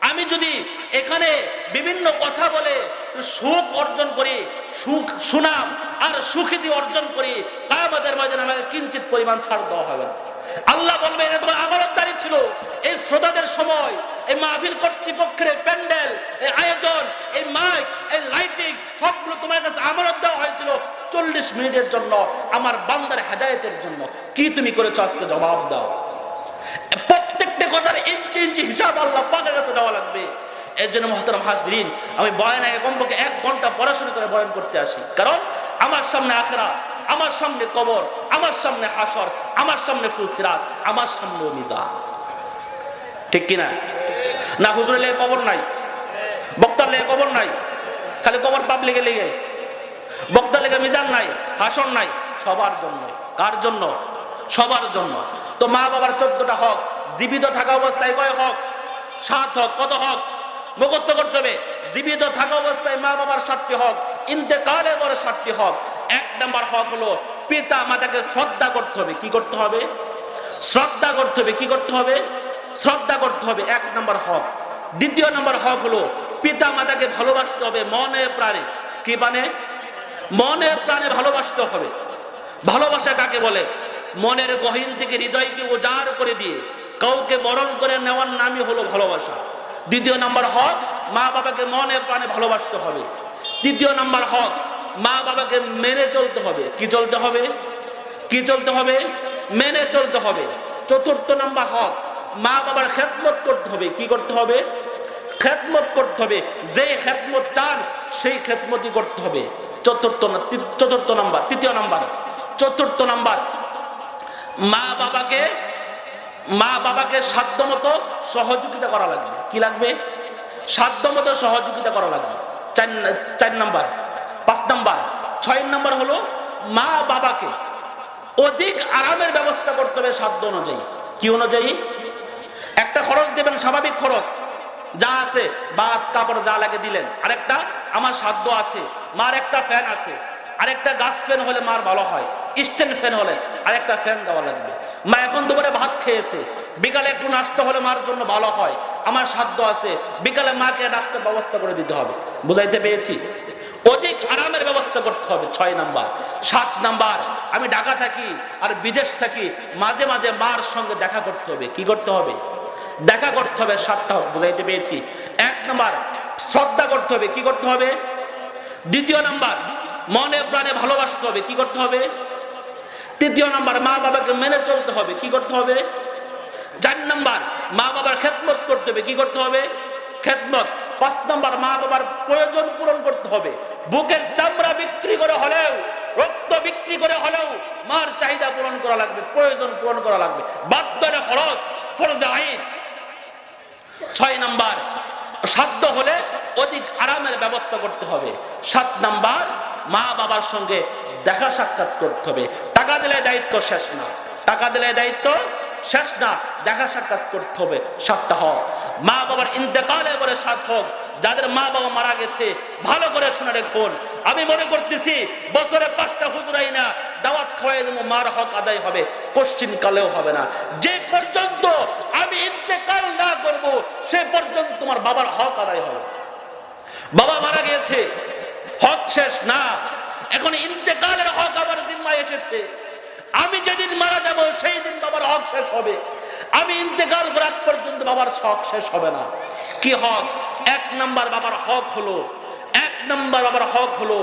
আমি যদি এখানে বিভিন্ন কথা বলে সুখ অর্জন করি, সুখ সুনাম আর সুখিতি অর্জন করি, তা আমাদের মাঝে আমাকে কিঞ্চিত পরিমাণ ছাড় দেওয়া হবে। আল্লাহ বলবে, এটা তোমার আমানতদারি ছিল। এই শ্রোতাদের সময়, এই মাহফিল কর্তৃপক্ষের প্যান্ডেল, এই আয়োজন, এই মাইক, এই লাইটিং, সবগুলো তোমার কাছে আমানত দেওয়া হয়েছিল চল্লিশ মিনিটের জন্য, আমার বান্দার হেদায়েতের জন্য। কি তুমি করেছ? আজকে জবাব দাও। কথার ইঞ্চি ইঞ্চি হিসাব আল্লাহ পাকের কাছে দেওয়া লাগবে। এর জন্য মহতরম হাজরিন, আমি বয়ান আগে কমপক্ষে এক ঘণ্টা পড়াশোনা করে বয়ান করতে আসি। কারণ আমার সামনে আখরা, আমার সামনে কবর, আমার সামনে হাসর, আমার সামনে ফুলসিরাত আমার সামনে মিজা ঠিক কিনা? না, হুজুরের লেগে কবর নাই। বক্তার লেগে কবর নাই। খালি কবর পাবলিকে লেগে। বক্তার লেগে মিজান নাই, হাসর নাই, সবার জন্য কার জন্য? সবার জন্য। তো মা বাবার চোদ্দটা হক জীবিত থাকা অবস্থায় কয় হক? সাত হক। কত হক? মুখস্থ করতে হবে। জীবিত থাকা অবস্থায় মা বাবার সাতটি হক ইন্তেকালে পরে সাতটি হক। এক নাম্বার হক হলো পিতা মাতাকে শ্রদ্ধা করতে হবে। কি করতে হবে? শ্রদ্ধা করতে হবে। কি করতে হবে? শ্রদ্ধা করতে হবে। এক নম্বর হক। দ্বিতীয় নম্বর হক হলো পিতা মাতাকে ভালোবাসতে হবে মনে প্রাণে। কি মানে? মনে প্রাণে ভালোবাসতে হবে। ভালোবাসা কাকে বলে? মনের গহীন থেকে হৃদয়কে উজাড় করে দিয়ে। কাউকে বরণ করে নেওয়ার নামই হলো ভালোবাসা। দ্বিতীয় নম্বর হক, মা বাবাকে মনে প্রাণে ভালোবাসতে হবে। তৃতীয় নম্বর হক, মা বাবাকে মেনে চলতে হবে। কি চলতে হবে? কি চলতে হবে? মেনে চলতে হবে। চতুর্থ নম্বর হক, মা বাবার খেদমত করতে হবে। কি করতে হবে? খেদমত করতে হবে। যে খেদমত চান, সেই খেদমতই করতে হবে। চতুর্থ চতুর্থ নাম্বার, তৃতীয় নাম্বার। চতুর্থ নাম্বার, মা বাবাকে মা বাবাকে সাধ্য মতো সহযোগিতা করা লাগবে। কি লাগবে? সাধ্য মতো সহযোগিতা করা লাগবে। চার চার নাম্বার, পাঁচ নাম্বার। ছয় নাম্বার হলো মা বাবাকে অধিক আরামের ব্যবস্থা করতে হবে সাধ্য অনুযায়ী। কি অনুযায়ী? একটা খরচ দেবেন, স্বাভাবিক খরচ। যা আছে বাদ কাপড়, যা লাগে দিলেন। আরেকটা, আমার সাধ্য আছে, মার একটা ফ্যান আছে। আরেকটা গাছ ফ্যান হলে মার ভালো হয় স্ট্যান্ড ফ্যান হলে আরেকটা ফ্যান দেওয়া লাগবে। মা এখন দুপুরে ভাত খেয়েছে। বিকালে একটু নাস্তা হলে মার জন্য ভালো হয়। আমার সাধ্য আছে, বিকালে মাকে নাস্তার ব্যবস্থা করে দিতে হবে। বুঝাইতে পেরেছি? অধিক আরামের ব্যবস্থা করতে হবে, ছয় নাম্বার। সাত নাম্বার, আমি ঢাকা থাকি আর বিদেশ থাকি, মাঝে মাঝে মার সঙ্গে দেখা করতে হবে। কি করতে হবে? দেখা করতে হবে, সাতটা বুঝাইতে পেরেছি। এক নাম্বার, শ্রদ্ধা করতে হবে, কি করতে হবে? দ্বিতীয় নাম্বার, মনে প্রাণে ভালোবাসতে হবে, কি করতে হবে? তৃতীয় নাম্বার, মা বাবাকে মেনে চলতে হবে। কি করতে হবে? চার নাম্বার, মা বাবার খেদমত করতে হবে। কি করতে হবে? খেদমত। পাঁচ নাম্বার, মা বাবার প্রয়োজন পূরণ করতে হবে। বুকের চামড়া বিক্রি করে হলেও, রক্ত বিক্রি করে হলেও মার চাহিদা পূরণ করা লাগবে, প্রয়োজন পূরণ করা লাগবে। বাধ্য ফরজ, ফরজে আইন। ছয় নাম্বার, সাধ্য হলে অধিক আরামের ব্যবস্থা করতে হবে। সাত নাম্বার, মা বাবার সঙ্গে দেখা সাক্ষাৎ করতে হবে। টাকা দিলে দায়িত্ব শেষ না। টাকা দিলে দায়িত্ব শেষ না। দেখা সাক্ষাৎ করতে হবে সাতটা হোক। মা বাবার ইন্তেকালে বলে সাত হোক। যাদের মা বাবা মারা গেছে, ভালো করে শুনে রেখুন। আমি মনে করতেছি, বছরে পাঁচটা হুজুরাই না দাওয়াত খাওয়াই দেবো, মার হক আদায় হবে কোশ্চিন কালেও হবে না। যে পর্যন্ত আমি ইন্তেকাল না করব, সে পর্যন্ত তোমার বাবার হক আদায় হবে। বাবা মারা গেছে, হক শেষ না। এখন ইন্তেকালের হক আবার জিম্মায় এসেছে। আমি যেদিন মারা যাব সেই দিন বাবার হক শেষ হবে। আমি ইন্তেকাল করার পর্যন্ত বাবার শখ শেষ হবে না। কি হক? এক নাম্বার বাবার হক হলো, এক নাম্বার বাবার হক হলো,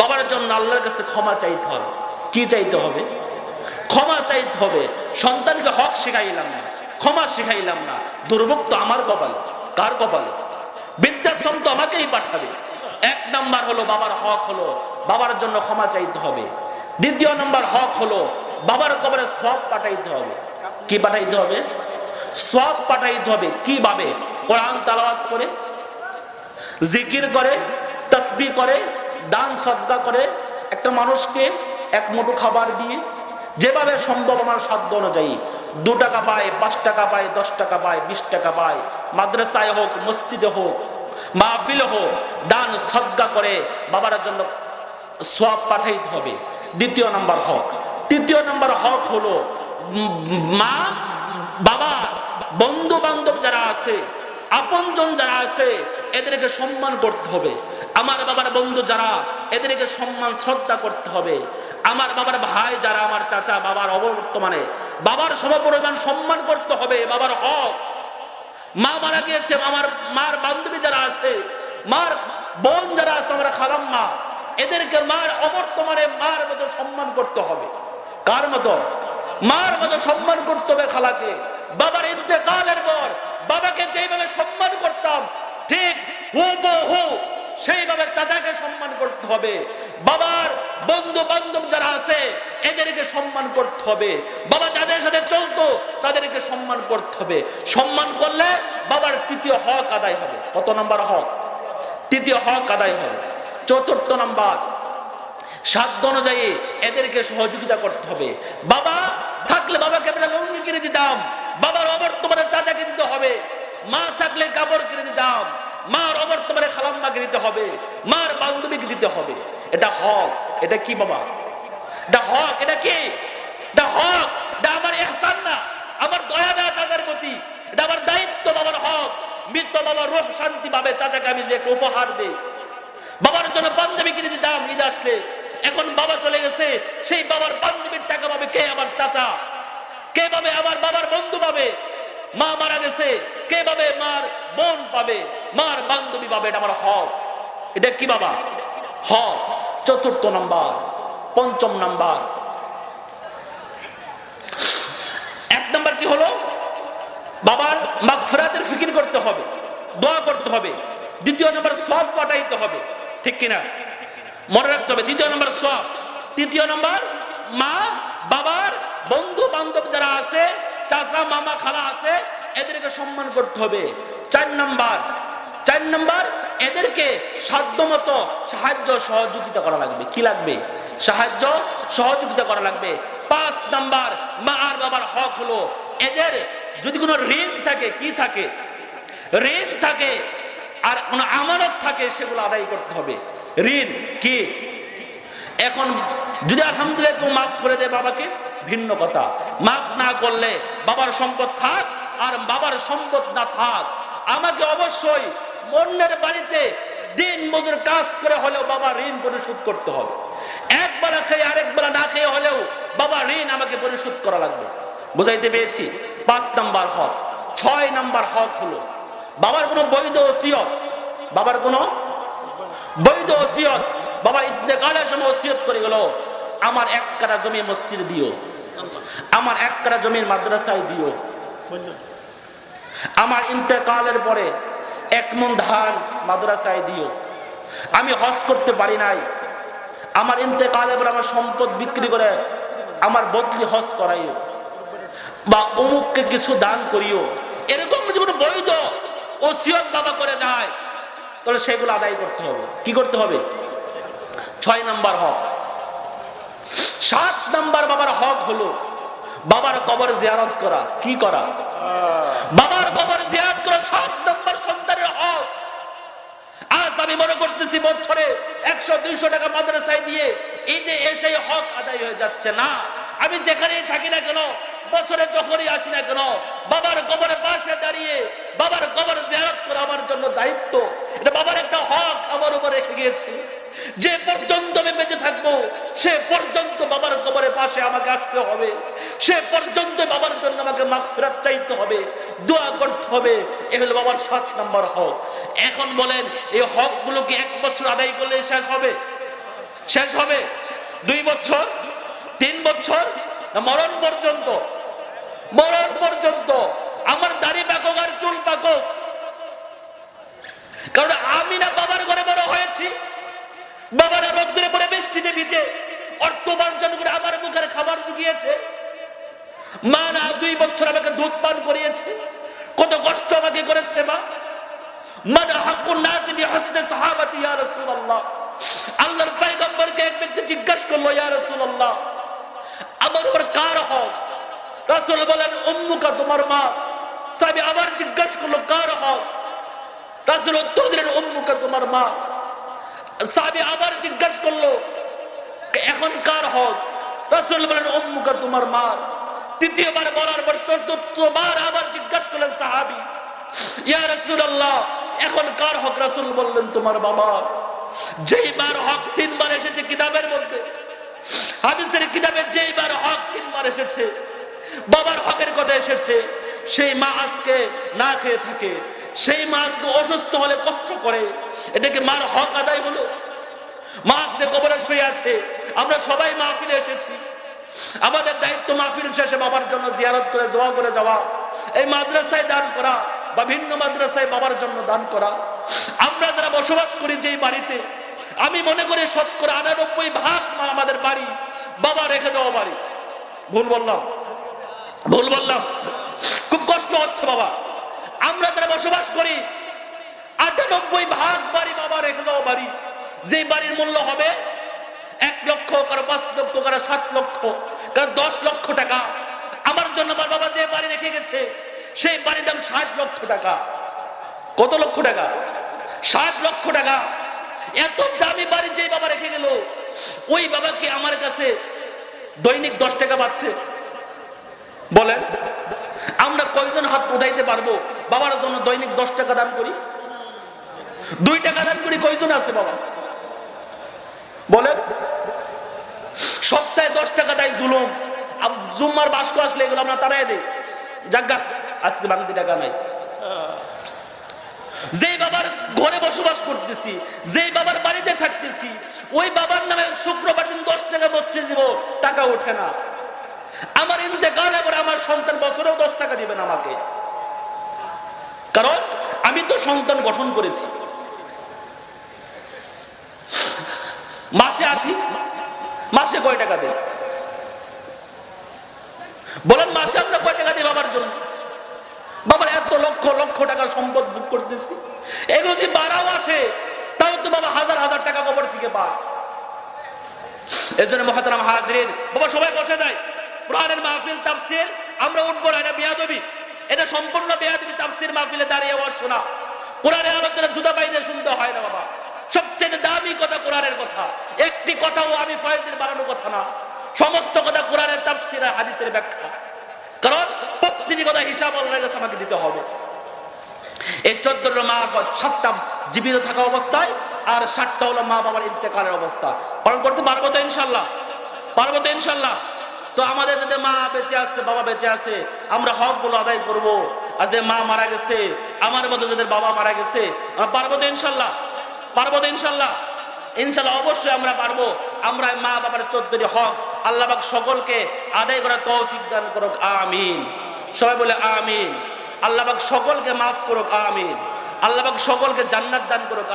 বাবার জন্য আল্লাহর কাছে ক্ষমা চাইতে হবে। কি চাইতে হবে? ক্ষমা চাইতে হবে। সন্তানকে হক শিখাইলাম না, ক্ষমা শিখাইলাম না। দুর্ভোগ তো আমার কপালে, কার কপালে? বৃদ্ধাশ্রম তো আমাকেই পাঠাবে। এক নাম্বার হলো বাবার হক হলো, বাবার জন্য ক্ষমা চাইতে হবে। দ্বিতীয় নাম্বার হক হলো বাবার কবরে সব পাঠাইতে হবে। কি পাঠাইতে হবে? সব পাঠাইতে হবে কীভাবে? কোরআন তালাওয়াত করে, জিকির করে তসবি করে, দান সদ্গা করে, একটা মানুষকে এক মুঠো খাবার দিয়ে, যেভাবে সম্ভব আমার সাধ্য অনুযায়ী। দু টাকা পায়, পাঁচ টাকা পায়, দশ টাকা পায়, বিশ টাকা পায়, মাদ্রাসায় হোক, মসজিদে হোক মাহফিলে হোক, দান সদ্গা করে বাবার জন্য সব পাঠাইতে হবে। দ্বিতীয় নাম্বার হক। তৃতীয় নাম্বার হক হলো মা, বাবা বন্ধু বান্ধব যারা আছে, আপনজন যারা আছে, এদেরকে সম্মান করতে হবে। আমার বাবার বন্ধু যারা, এদেরকে সম্মান, শ্রদ্ধা করতে হবে। আমার বাবার ভাই যারা, আমার চাচা, বাবার অবর্তমানে বাবার সমপরিমাণ সম্মান করতে হবে। বাবার হক মা মারা গিয়েছে, আমার মার বান্ধবী যারা আছে, মার বোন যারা আছে, আমার খালাম মা এদেরকে মার অবর্তমানে মার মতো সম্মান করতে হবে। কার মতো? মার মতো সম্মান করতে হবে খালাকে। বাবার ইন্তেকালের পর বাবাকে যেভাবে সম্মান করতাম, ঠিক হু হু সেইভাবে চাচাকে সম্মান করতে হবে। বাবার বন্ধু বান্ধব যারা আছে, এদেরকে সম্মান করতে হবে। বাবা যাদের সাথে চলতো, তাদেরকে সম্মান করতে হবে। সম্মান করলে বাবার তৃতীয় হক আদায় হবে। কত নাম্বার হক? তৃতীয় হক আদায় হবে। চতুর্থ নাম্বার, সাধ্য অনুযায়ী এদেরকে সহযোগিতা করতে হবে। বাবা, থাকলে বাবাকে আমরা লুঙ্গি কিনে দিতাম। বাবার অবর্তমানে চাচাকে দিতে হবে। মা থাকলে কাপড় কিনে দিতাম। মার অবর্তমানে খালাম্মাকে দিতে হবে। মার বান্ধবীকে দিতে হবে। এটা হক। এটা কি বাবা? দা হক এটা কি? দা হক দা আমার এহসান না, আমার দয়া দেওয়া চাচার প্রতি। এটা আমার দায়িত্ব বাবার হক। মৃত বাবার রোহ শান্তি পাবে চাচাকে আমি যে উপহার দিই। বাবার জন্য পাঞ্জাবি কিনে দিতাম, ঈদ আসলে। এখন বাবা চলে গেছে, সেই বাবার পাঞ্জাবির টাকা পাবে কে আমার চাচা? কে পাবে আমার বাবার বন্ধু পাবে? মা মারা গেছে, কে পাবে মার বোন পাবে? মার বান্ধবী পাবে, এটা আমার হক। এটা কি বাবা? হক। চতুর্থ নাম্বার, পঞ্চম নাম্বার। এক নাম্বার কি হলো? বাবার মাগফিরাতের ফিকির করতে হবে, দোয়া করতে হবে, দ্বিতীয় নম্বর সব পাঠাইতে হবে, ঠিক কিনা? মনে রাখতে হবে, দ্বিতীয় নম্বর সব তৃতীয় নম্বর, মা, বাবার বন্ধু বান্ধব যারা আছে, চাচা, মামা, খালা আছে, এদেরকে সম্মান করতে হবে। চার নাম্বার চার নাম্বার এদেরকে সাধ্যমতো সাহায্য সহযোগিতা করা লাগবে। কি লাগবে? সাহায্য সহযোগিতা করা লাগবে। পাঁচ নাম্বার, মা আর বাবার হক হলো এদের যদি কোনো ঋণ থাকে, কি থাকে? ঋণ থাকে আর কোনো আমানত থাকে, সেগুলো আদায় করতে হবে। ঋণ কি? এখন যদি আলহামদুলিল্লাহ কেউ মাফ করে দেয় বাবাকে, ভিন্ন কথা। মাফ না করলে বাবার সম্পদ থাক আর বাবার সম্পদ না থাক, আমাকে অবশ্যই অন্যের বাড়িতে দিন মজুর কাজ করে হলেও বাবা ঋণ পরিশোধ করতে হবে। এক বেলা খেয়ে আরেক বেলা না খেয়ে হলেও বাবা ঋণ আমাকে পরিশোধ করা লাগবে। বুঝাইতে পেরেছি? পাঁচ নাম্বার হক। ছয় নাম্বার হক হলো, বাবার কোনো বৈধ ওসিয়ত, বাবার কোনো বৈধ ওসিয়ত, বাবা ইন্তেকালের সময় ওসিয়ত করে গেল, আমার এক কাটা জমি মসজিদে দিও, আমার এক কাটা জমির মাদ্রাসায় দিও। আমার ইন্তেকালের পরে এক মন ধান মাদ্রাসায় দিও। আমি হজ করতে পারি নাই। আমার ইন্তেকালের পরে আমার সম্পদ বিক্রি করে আমার বদলি হজ করাইও। বা অমুককে কিছু দান করিও। এরকম যদি বৈধ ওসিয়ত বাবা করে যায়, তাহলে সেগুলো আদায় করতে হবে। কি করতে হবে? ছয় নাম্বার হক। সাত নাম্বার বাবার হক হলো বাবার কবর জিয়ারত করা। কি করা? বাবার কবর জিয়ারত করা সাত নাম্বার আমি মনে করতেছি বছরে একশো, দুইশো টাকা মাদ্রাসায় দিয়ে ঈদে এসে হক আদায় হয়ে যাচ্ছে না। আমি যেখানেই থাকি না কেন, বছরে যখনই আসি না কেন, বাবার কবরের পাশে দাঁড়িয়ে, বাবার কবর জেরাত করা আমার জন্য দায়িত্ব। এটা বাবার একটা হক আমার উপর রেখে গিয়েছে। যে পর্যন্ত আমি বেঁচে থাকব, সে পর্যন্ত বাবার কবরের পাশে আমাকে আসতে হবে। সে পর্যন্ত বাবার জন্য আমাকে মাখ ফেরত চাইতে হবে, দোয়া করতে হবে। এ হলো বাবার সাত নম্বর হক। এখন বলেন, এই হকগুলো কি এক বছর আদায় করলে শেষ হবে? শেষ হবে? দুই বছর? তিন বছর? মরণ পর্যন্ত? মরণ পর্যন্ত। আমার দাড়ি পাকক আর চুল পাকক। কারণ আমি না বাবার ঘরে বড় হয়েছি। বাবারা রোদ্রে পরে বৃষ্টিতে ভিজে অর্থ উপার্জন করে আমার মুখের খাবার জুগিয়েছে। মা না দুই বছর আমাকে দুধ পান করিয়েছে, কত কষ্ট আমাকে করেছে মা। মানে হাক্কুন নাজিবি হসনে সাহাবাতি ইয়া রাসূলুল্লাহ। আল্লাহর পয়গম্বরকে এক ব্যক্তি জিজ্ঞাসা করল, ইয়া রাসূলুল্লাহ, আমার উপর কার হক? রাসূল বলেন, উম্মুকা তোমার মা। সাহাবী আবার জিজ্ঞাসা করল, কার হক? রাসূল উত্তর দিলেন, উম্মুকা তোমার মা। সাহাবী আবার জিজ্ঞাসা করল এখন কার হক? রাসূল বলেন, উম্মুকা তোমার মা তৃতীয়বার বলার পর চতুর্থবার আবার জিজ্ঞাসা করলেন সাহাবি, ইয়া রাসূলুল্লাহ, এখন কার হক? রাসূল বললেন, তোমার বাবা। যেইবার হক তিনবার এসেছে কিতাবের মধ্যে, হাদিসের কিতাবে যেইবার হক তিনবার এসেছে, বাবার হকের কথা এসেছে, সেই মা আজকে না খেয়ে থাকে। সেই মা আজকে অসুস্থ হলে কষ্ট করে। এটাকে মার হক আদায় বলো। মা আজকে কবরে শুয়ে আছে, আমরা সবাই মাহফিলে এসেছি। আমাদের দায়িত্ব মাহফিল শেষে বাবার জন্য জিয়ারত করে, দোয়া করে যাওয়া। এই মাদ্রাসায় দান করা বা ভিন্ন মাদ্রাসায় বাবার জন্য দান করা। আমরা যারা বসবাস করি যেই বাড়িতে, আমি মনে করি শতকরা আটানব্বই ভাগ আমাদের বাড়ি বাবা রেখে দেওয়া বাড়ি। ভুল বললাম। ভুল বললাম। খুব কষ্ট হচ্ছে বাবা। আমরা যারা বসবাস করি, আটানব্বই ভাগ বাড়ি বাবা রেখে যাওয়া বাড়ি। যে বাড়ির মূল্য হবে এক লক্ষ, কারও পাঁচ লক্ষ, কারও সাত লক্ষ, কারও দশ লক্ষ টাকা। আমার জন্য আমার বাবা যে বাড়ি রেখে গেছে, সেই বাড়ির দাম ষাট লক্ষ টাকা। কত লক্ষ টাকা? ষাট লক্ষ টাকা। এত দামি বাড়ি যে বাবা রেখে গেল, ওই বাবাকে আমার কাছে দৈনিক দশ টাকা পাচ্ছে বলেন, আমরা কয়জন হাত উঠাইতে পারব? বাবার জন্য দৈনিক দশ টাকা দান করি। দুই টাকা দান করি, কয়জন আছে বাবা? বলেন। সপ্তাহে দশ টাকা দেয় জুলুম। জুম্মার বাস্ক আসলে এগুলো আমরা তারাই দিই। জাগা আজকে বাংলাতে টাকা নাই। যেই বাবার ঘরে বসবাস করতেছি, যেই বাবার বাড়িতে থাকতেছি, ওই বাবার নামে শুক্রবার দিন দশ টাকা বসছে দিব, টাকা ওঠে না। আমার ইন্তেকালের পরে আমার সন্তান বছরেও দশ টাকা দিবেন আমাকে। কারণ আমি তো সন্তান গঠন করেছি। মাসে আসি মাসে কয় টাকা দেন? বলেন, মাসে আমরা কয় টাকা দিই বাবার জন্য? বাবার এত লক্ষ লক্ষ টাকার সম্পদ বুক করতেছি। এগুলো যদি বাড়াও আসে তাও তো বাবা হাজার হাজার টাকা কবর থেকে পায়। এর জন্য মহাতারাম হাজরিন, বাবা সবাই বসে যায়। কোরআনের মাহফিল, তাফসির, আমরা উঠবো না, এটা বেয়াদবি। এটা সম্পূর্ণ বেয়াদবি তাফসির মাহফিলে দাঁড়িয়ে আওয়াজ শোনা। কোরআনের আলোচনা জুতা বাইরে শুনতে হয় না বাবা। সবচেয়ে দামি কথা কোরআনের কথা। একটি কথাও আমি ফয়েজের বানানো কথা না। সমস্ত কথা কোরআনের তাফসির হাদিসের ব্যাখ্যা। কারণ প্রতিটি কথা হিসাব আল্লাহর কাছে আমাকে দিতে হবে। এই চোদ্দটা মা সাতটা জীবিত থাকা অবস্থায় আর সাতটা হলো মা বাবার ইন্তেকালের অবস্থা। পালন করতে পারব তো ইনশাল্লাহ? পারব তো ইনশাল্লাহ? তো আমাদের যাতে মা বেঁচে আছে, বাবা বেঁচে আছে, আমরা হকগুলো আদায় করব। আর যে মা মারা গেছে, আমার মতো যাদের বাবা মারা গেছে, আমরা পারব তো ইনশাল্লাহ? পারব তো ইনশাল্লাহ? ইনশাল্লাহ অবশ্যই আমরা পারব। আমরা মা বাবার চোদ্দটি হক, আল্লাহ পাক সকলকে আদায় করার তৌফিক দান করুক, আমিন। সবাই বলে আমিন। আল্লাহ পাক সকলকে মাফ করুক, আমিন। আল্লাহ পাক সকলকে জান্নাত দান করুক